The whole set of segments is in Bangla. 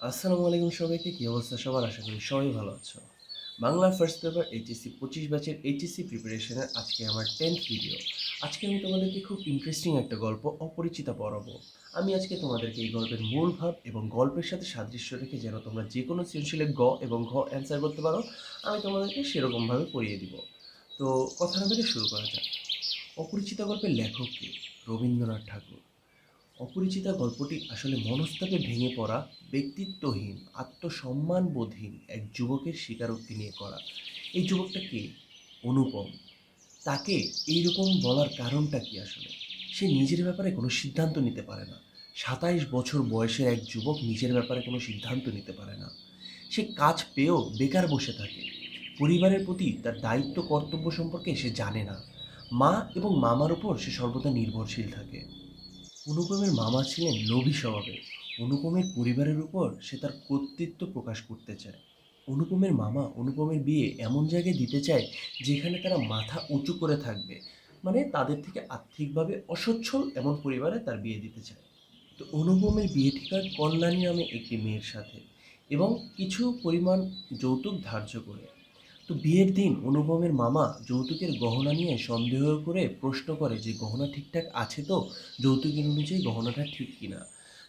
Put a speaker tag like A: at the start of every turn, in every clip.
A: আসসালামু আলাইকুম সবাইকে, কী অবস্থা সবার? আশা করি সবাই ভালো আছো। বাংলা ফার্স্ট পেপার এইচএসসি পঁচিশ ব্যাচের এইচএসসি প্রিপারেশনের আজকে আমার টেন্থ ভিডিও আজকে আমি তোমাদেরকে খুব ইন্টারেস্টিং একটা গল্প অপরিচিতা পড়াবো। আমি আজকে তোমাদেরকে এই গল্পের মূল ভাব এবং গল্পের সাথে সাদৃশ্য রেখে যেন তোমরা যে কোনো সৃজনশীলে গ এবং ঘ অ্যান্সার করতে পারো, আমি তোমাদেরকে সেরকমভাবে পড়িয়ে দিব। তো কথা না শুরু করা যাক। অপরিচিতা গল্পের লেখক কে? রবীন্দ্রনাথ ঠাকুর। অপরিচিতা গল্পটি আসলে মনস্তাপে ভেঙে পড়া ব্যক্তিত্বহীন, আত্মসম্মানবোধহীন এক যুবকের স্বীকারোক্তি নিয়ে করা। এই যুবকটা কে? অনুপম। তাকে এইরকম বলার কারণটা কি আসলে? সে নিজের ব্যাপারে কোনো সিদ্ধান্ত নিতে পারে না। সাতাইশ বছর বয়সের এক যুবক নিজের ব্যাপারে কোনো সিদ্ধান্ত নিতে পারে না। সে কাজ পেয়েও বেকার বসে থাকে। পরিবারের প্রতি তার দায়িত্ব কর্তব্য সম্পর্কে সে জানে না। মা এবং মামার উপর সে সর্বদা নির্ভরশীল থাকে। অনুপমের মামা ছিলেন লোভী স্বভাবের। অনুপমের পরিবারের উপর সে তার কর্তৃত্ব প্রকাশ করতে চায়। অনুপমের মামা অনুপমের বিয়ে এমন জায়গায় দিতে চায় যেখানে তারা মাথা উঁচু করে থাকবে। মানে তাদের থেকে আর্থিকভাবে অসচ্ছল এমন পরিবারে তার বিয়ে দিতে চায়। তো অনুপমের বিয়ে ঠিক হয় কল্যাণী নামে একটি মেয়ের সাথে এবং কিছু পরিমাণ যৌতুক ধার্য করে। তো বিয়ের দিন অনুপমের মামা যৌতুকের গহনা নিয়ে সন্দেহ করে প্রশ্ন করে যে গহনা ঠিকঠাক আছে তো? যৌতুকের অনুযায়ী গহনাটা ঠিক কিনা?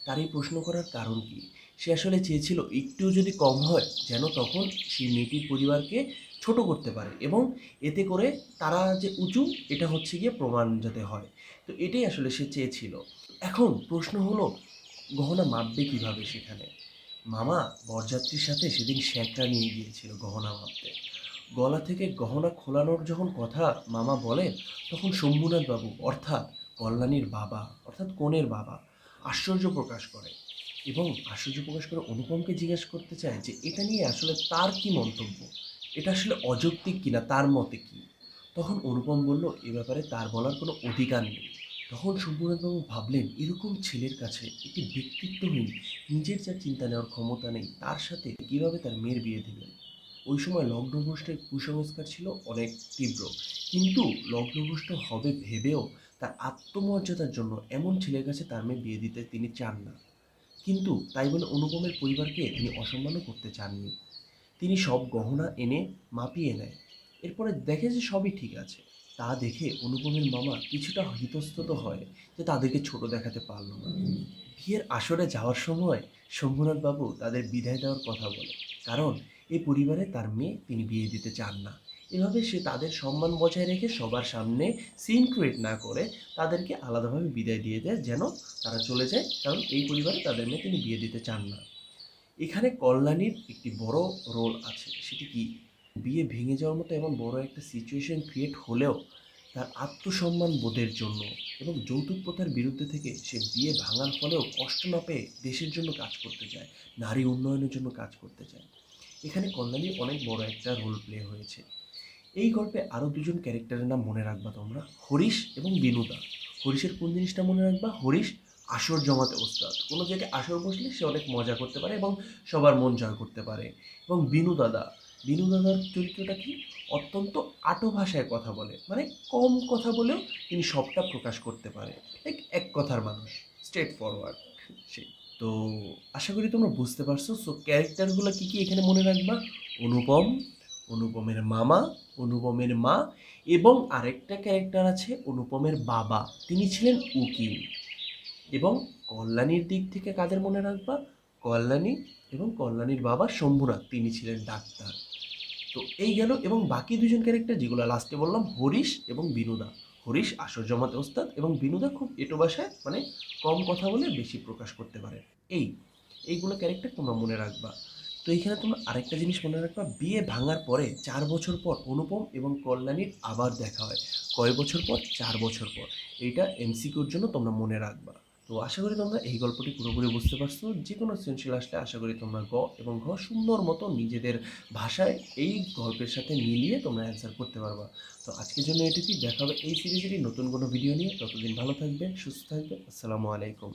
A: তার এই প্রশ্ন করার কারণ কি? সে আসলে চেয়েছিল একটুও যদি কম হয়, যেন তখন সেই মেয়েটির পরিবারকে ছোট করতে পারে এবং এতে করে তারা যে উঁচু, এটা হচ্ছে গিয়ে প্রমাণ যাতে হয়। তো এটাই আসলে সে চেয়েছিল। এখন প্রশ্ন হলো, গহনা মাপবে কীভাবে সেখানে? মামা বরযাত্রীর সাথে সেদিন শ্যাঁকড়া নিয়ে গিয়েছিল গহনা মাপতে। গলা থেকে গহনা খোলানোর যখন কথা মামা বলেন, তখন শম্ভুনাথ বাবু, অর্থাৎ কল্যাণীর বাবা, অর্থাৎ কনের বাবা, আশ্চর্য প্রকাশ করে এবং আশ্চর্য প্রকাশ করে অনুপমকে জিজ্ঞেস করতে চায় যে, এটা নিয়ে আসলে তার কি মন্তব্য? এটা আসলে অযৌক্তিক কিনা তার মতে কি? তখন অনুপম বলল, এ ব্যাপারে তার বলার কোনো অধিকার নেই। তখন শম্ভুনাথবাবু ভাবলেন, এরকম ছেলের কাছে একটি ব্যক্তিত্বহীন, নিজের যা চিন্তা নেওয়ার ক্ষমতা নেই, তার সাথে কীভাবে তার মেয়ের বিয়ে দিবেন? ওই সময় লগ্নভ্রষ্টের কুসংস্কার ছিল অনেক তীব্র। কিন্তু লগ্নভ্রষ্ট হবে ভেবেও তার আত্মমর্যাদার জন্য এমন ছেলের কাছে তার মেয়ে বিয়ে দিতে তিনি চান না। কিন্তু তাই বলে অনুপমের পরিবারকে তিনি অসম্মানও করতে চাননি। তিনি সব গহনা এনে মাপিয়ে নেয়। এরপরে দেখে যে সবই ঠিক আছে। তা দেখে অনুপমের মামা কিছুটা হিতস্তত হয় যে তাদেরকে ছোট দেখাতে পারল না। বিয়ের আসরে যাওয়ার সময় শম্ভুনাথ বাবু তাদের বিদায় দেওয়ার কথা বলে। কারণ এই পরিবারে তার মেয়ে তিনি বিয়ে দিতে চান না। এভাবে সে তাদের সম্মান বজায় রেখে সবার সামনে সিন ক্রিয়েট না করে তাদেরকে আলাদাভাবে বিদায় দিয়ে দেয় যেন তারা চলে যায়, কারণ এই পরিবারে তাদের মেয়ে তিনি বিয়ে দিতে চান না। এখানে কল্যাণীর একটি বড় রোল আছে, সেটি কি? বিয়ে ভেঙে যাওয়ার মতো এমন বড় একটা সিচুয়েশন ক্রিয়েট হলেও তার আত্মসম্মান বোধের জন্য এবং যৌতুক প্রথার বিরুদ্ধে থেকে সে বিয়ে ভাঙার ফলেও কষ্ট না পেয়ে দেশের জন্য কাজ করতে চায় নারী উন্নয়নের জন্য কাজ করতে চায় এখানে কল্যাণীর অনেক বড় একটা রোল প্লে হয়েছে। এই গল্পে আরও দুজন ক্যারেক্টারের নাম মনে রাখবা তোমরা, হরিশ এবং বিনুদা। হরিশের কোন জিনিসটা মনে রাখবা? হরিশ আসর জমাতে ওস্তাদ। কোনো জায়গায় আসর বসলে সে অনেক মজা করতে পারে এবং সবার মন জয় করতে পারে। এবং বিনু দাদা বিনু দাদার চরিত্রটা কি? অত্যন্ত আটো ভাষায় কথা বলে। মানে কম কথা বলেও তিনি সবটা প্রকাশ করতে পারে। লাইক এক কথার মানুষ স্ট্রেট ফরওয়ার্ড সেই তো আশা করি তোমরা বুঝতে পারছ। সো ক্যারেক্টারগুলো কী কী এখানে মনে রাখবা? অনুপম, অনুপমের মামা, অনুপমের মা এবং আরেকটা ক্যারেক্টার আছে অনুপমের বাবা। তিনি ছিলেন উকিল এবং কল্যাণীর দিক থেকে কাদের মনে রাখবা? কল্যাণী এবং কল্যাণীর বাবা শম্ভুনাথ, তিনি ছিলেন ডাক্তার। তো এই গেল এবং বাকি দুজন ক্যারেক্টার যেগুলো লাস্টে বললাম, হরিশ এবং বিনুদা। হরিশ আসর জমাতে ওস্তাদ এবং বিনুদা খুব এটো ভাষায় মানে কম কথা বলে বেশি প্রকাশ করতে পারে। এই, এইগুলো ক্যারেক্টার তোমরা মনে রাখবা। তো এইখানে তোমরা আরেকটা জিনিস মনে রাখবা, বিয়ে ভাঙার পরে চার বছর পর অনুপম এবং কল্যাণীর আবার দেখা হয়। কয় বছর পর? চার বছর পর। এইটা এমসিকিউর জন্য তোমরা মনে রাখবা। তো আশা করি তোমরা এই গল্পটি পুরোপুরি বুঝতে পারছ। যে কোনো সৃজনশীল আসলে আশা করি তোমরা গ এবং ঘ সুন্দর মতো নিজেদের ভাষায় এই গল্পের সাথে মিলিয়ে তোমরা অ্যান্সার করতে পারবা। তো আজকের জন্য এটুকুই। দেখা হবে এই সিরিজেরই নতুন কোনো ভিডিও নিয়ে। ততদিন ভালো থাকবে সুস্থ থাকবে আসসালামু আলাইকুম।